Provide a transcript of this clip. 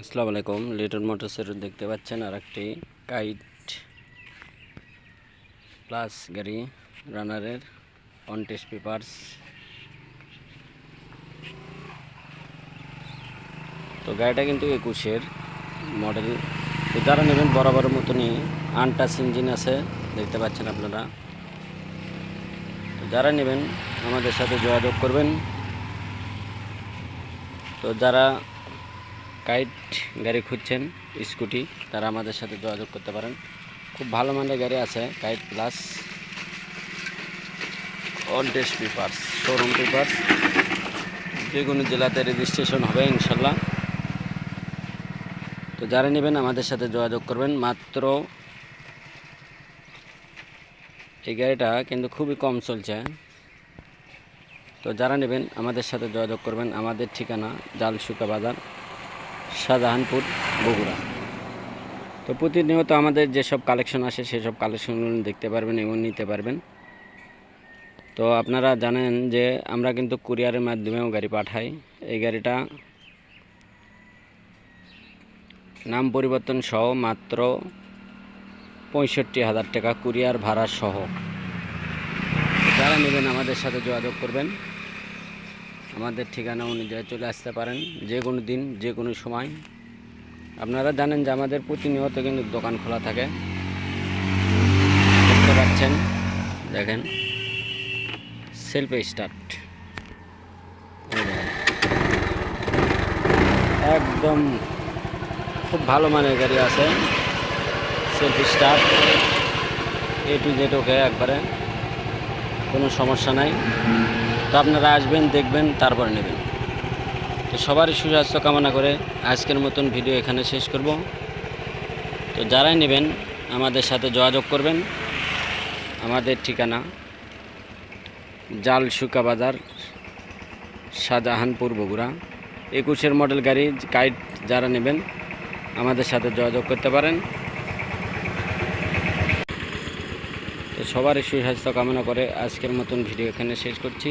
আসসালামু আলাইকুম, লিটন মোটরসের দেখতে পাচ্ছেন আর একটি কাইট প্লাস গাড়ি রানারের অন টেস্ট পেপারস। তো গাড়িটা কিন্তু একুশের মডেল। তো যারা নেবেন বরাবরের মতনই আনটাচ ইঞ্জিন আছে, দেখতে পাচ্ছেন আপনারা। তো যারা নেবেন আমাদের সাথে যোগাযোগ করবেন। তো যারা কাইট গাড়ি খুঁজছেন, স্কুটি, তারা আমাদের সাথে যোগাযোগ করতে পারেন। খুব ভালো মানের গাড়ি আছে, kite plus all test papers, showroom papers. যে কোনো জেলাতে রেজিস্ট্রেশন হবে, ইনশাল্লাহ। তো যারা নেবেন, আমাদের সাথে যোগাযোগ করবেন। মাত্র এই গাড়িটা কিন্তু খুবই কম চলছে। তো যারা নেবেন, আমাদের সাথে যোগাযোগ করবেন। আমাদের ঠিকানা, জালসুকা বাজার। শাহজাহানপুর, বগুড়া। তো প্রতিনিয়ত আমাদের যেসব কালেকশন আসে, সেসব কালেকশনগুলো দেখতে পারবেন এবং নিতে পারবেন। তো আপনারা জানেন যে আমরা কিন্তু কুরিয়ারের মাধ্যমেও গাড়ি পাঠাই। এই গাড়িটা নাম পরিবর্তন সহ মাত্র পঁয়ষট্টি হাজার টাকা কুরিয়ার ভাড়া সহ। যারা নেবেন আমাদের সাথে যোগাযোগ করবেন। আমাদের ঠিকানা অনুযায়ী চলে আসতে পারেন, যে কোনো দিন, যে কোনো সময়। আপনারা জানেন যে আমাদের প্রতিনিয়ত কিন্তু দোকান খোলা থাকে। দেখতে পাচ্ছেন, দেখেন সেলফ স্টার্ট একদম খুব ভালো মানের গাড়ি আছে self start A to Z okay একবারে, কোনো সমস্যা নাই। তো আপনারা আসবেন, দেখবেন, তারপর নেবেন। তো সবারই সুস্বাস্থ্য কামনা করে আজকের মতন ভিডিও এখানে শেষ করব। তো যারাই নেবেন, আমাদের সাথে যোগাযোগ করবেন। আমাদের ঠিকানা জাল শুকা বাজার, শাহজাহানপুর, বগুড়া। একুশের মডেল গাড়ি কাইট যারা নেবেন, আমাদের সাথে যোগাযোগ করতে পারেন। তো সবারই সুস্বাস্থ্য কামনা করে আজকের মতন ভিডিও এখানে শেষ করছি।